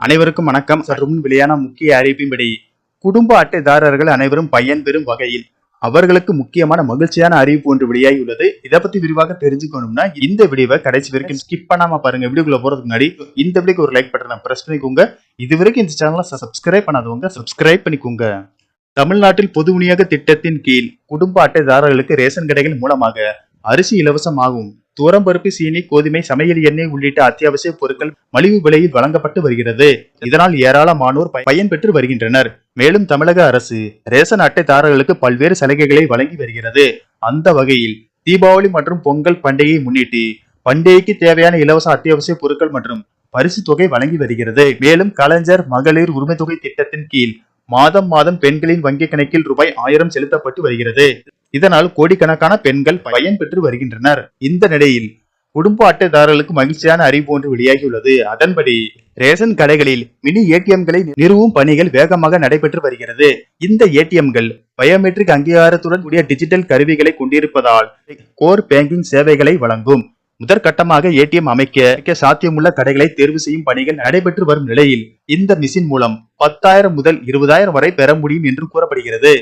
அனைவருக்கும் வணக்கம். சற்று முன் வெளியான முக்கிய அறிவிப்பின்படி குடும்ப அட்டைதாரர்கள் அனைவரும் பயன்பெறும் வகையில் அவர்களுக்கு முக்கியமான மகிழ்ச்சியான அறிவிப்பு ஒன்று வெளியாகியுள்ளது இதை பத்தி விரிவாக தெரிஞ்சுக்கணும்னா இந்த வீடியோவை கடைசி வரைக்கும் ஸ்கிப் பண்ணாம பாருங்க. வீடியோக்குள்ள போறதுக்கு முன்னாடி இந்த வீடியோக்கு ஒரு லைக் பட்டனை பிரஸ் பண்ணிக்கோங்க. இது வரைக்கும் இந்த சேனலை சப்ஸ்கிரைப் பண்ணாதவங்க சப்ஸ்கிரைப் பண்ணிக்கோங்க. தமிழ்நாட்டில் பொது விநியோக திட்டத்தின் கீழ் குடும்ப அட்டைதாரர்களுக்கு ரேஷன் கடைகள் மூலமாக அரிசி இலவசமாகும். துவரம்பருப்பு சீனி கோதுமை சமையல் எண்ணெய் உள்ளிட்ட அத்தியாவசிய பொருட்கள் மலிவு விலையில் வழங்கப்பட்டு வருகிறது. இதனால் ஏராளமானோர் பயன்பெற்று வருகின்றனர். மேலும் தமிழக அரசு ரேசன் அட்டைதாரர்களுக்கு பல்வேறு சலுகைகளை வழங்கி வருகிறது. அந்த வகையில் தீபாவளி மற்றும் பொங்கல் பண்டிகையை முன்னிட்டு பண்டிகைக்கு தேவையான இலவச அத்தியாவசிய பொருட்கள் மற்றும் பரிசு தொகை வழங்கி வருகிறது. மேலும் கலைஞர் மகளிர் உரிமை தொகை திட்டத்தின் கீழ் மாதம் மாதம் பெண்களின் வங்கி கணக்கில் ரூபாய் ஆயிரம் செலுத்தப்பட்டு வருகிறது. இதனால் கோடிக்கணக்கான பெண்கள் பயன்பெற்று வருகின்றனர். இந்த நிலையில் குடும்ப அட்டைதாரர்களுக்கு மகிழ்ச்சியான அறிவு ஒன்று வெளியாகியுள்ளது. அதன்படி ரேஷன் கடைகளில் மினி ஏடிஎம்களை நிறுவும் பணிகள் வேகமாக நடைபெற்று வருகிறது. இந்த ஏடிஎம்கள் பயோமெட்ரிக் அங்கீகாரத்துடன் கூடிய டிஜிட்டல் கருவிகளை கொண்டிருப்பதால் கோர் பேங்கிங் சேவைகளை வழங்கும். முதற்கட்டமாக ஏடிஎம் அமைக்க சாத்தியமுள்ள கடைகளை தேர்வு செய்யும் பணிகள் நடைபெற்று வரும் நிலையில் இந்த மிஷின் மூலம் பத்தாயிரம் முதல் இருபதாயிரம் வரை பெற முடியும் என்று கூறப்படுகிறது.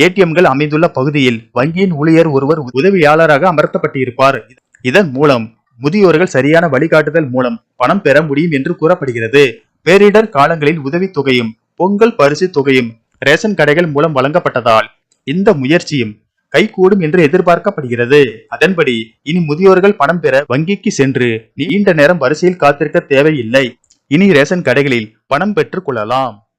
ஏடிஎம்கள் அமைந்துள்ள பகுதியில் வங்கியின் ஊழியர் ஒருவர் உதவியாளராக அமர்த்தப்பட்டிருப்பார். இதன் மூலம் முதியோர்கள் சரியான வழிகாட்டுதல் மூலம் பணம் பெற முடியும் என்று கூறப்படுகிறது. பேரிடர் காலங்களில் உதவித் தொகையும் பொங்கல் பரிசு தொகையும் ரேஷன் கடைகள் மூலம் வழங்கப்பட்டதால் இந்த முயற்சியும் கைகூடும் என்று எதிர்பார்க்கப்படுகிறது. அதன்படி இனி முதியோர்கள் பணம் பெற வங்கிக்கு சென்று நீண்ட நேரம் வரிசையில் காத்திருக்க தேவையில்லை. இனி ரேஷன் கடைகளில் பணம் பெற்றுக் கொள்ளலாம்.